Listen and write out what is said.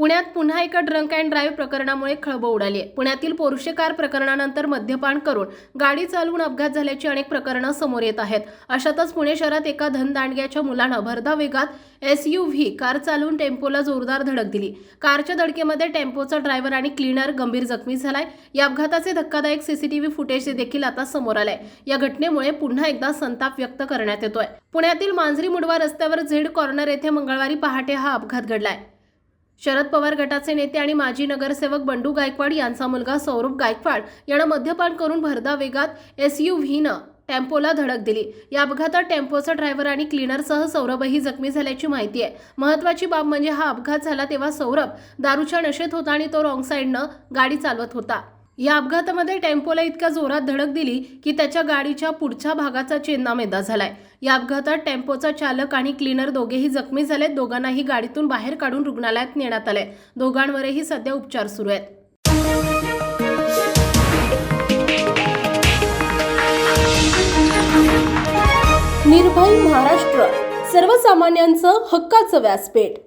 पुण्यात पुन्हा एका ड्रंक अँड ड्राईव्ह प्रकरणामुळे खळबळ उडाली आहे. पुण्यातील पोरुषे कार प्रकरणानंतर मद्यपान करून गाडी चालवून अपघात झाल्याची अनेक प्रकरणं समोर येत आहेत. अशातच पुणे शहरात एका धनदांडग्याच्या मुलानं भरधा वेगात एस यू व्ही कार चालवून टेम्पोला जोरदार धडक दिली. कारच्या धडकेमध्ये टेम्पोचा ड्रायव्हर आणि क्लीनर गंभीर जखमी झालाय. या अपघाताचे धक्कादायक सीसीटीव्ही फुटेज देखील आता समोर आलंय. या घटनेमुळे पुन्हा एकदा संताप व्यक्त करण्यात येतोय. पुण्यातील मांजरी मुडवा रस्त्यावर झेड कॉर्नर येथे मंगळवारी पहाटे हा अपघात घडलाय. शरद पवार गटाचे नेते आणि माजी नगरसेवक बंडू गायकवाड यांचा मुलगा सौरभ गायकवाड यानं मद्यपान करून भरदा वेगात एस यू व्हीनं टेम्पोला धडक दिली. या अपघातात टेम्पोचा ड्रायव्हर आणि क्लीनरसह सौरभही जखमी झाल्याची माहिती आहे. महत्वाची बाब म्हणजे हा अपघात झाला तेव्हा सौरभ दारूच्या नशेत होता आणि तो रॉंग साईडनं गाडी चालवत होता. या अपघातामध्ये टेम्पोला इतक्या जोरात धडक दिली की त्याच्या गाडीच्या पुढच्या भागाचा चेंदामेदा झालाय. या अपघातात टेम्पोचा चालक आणि क्लीनर दोघेही जखमी झाले दोघांनाही गाडीतून बाहेर काढून रुग्णालयात नेण्यात आले दोघांवरही सध्या उपचार सुरू आहेत. निर्भय महाराष्ट्र सर्वसामान्यांचं हक्काचं व्यासपीठ.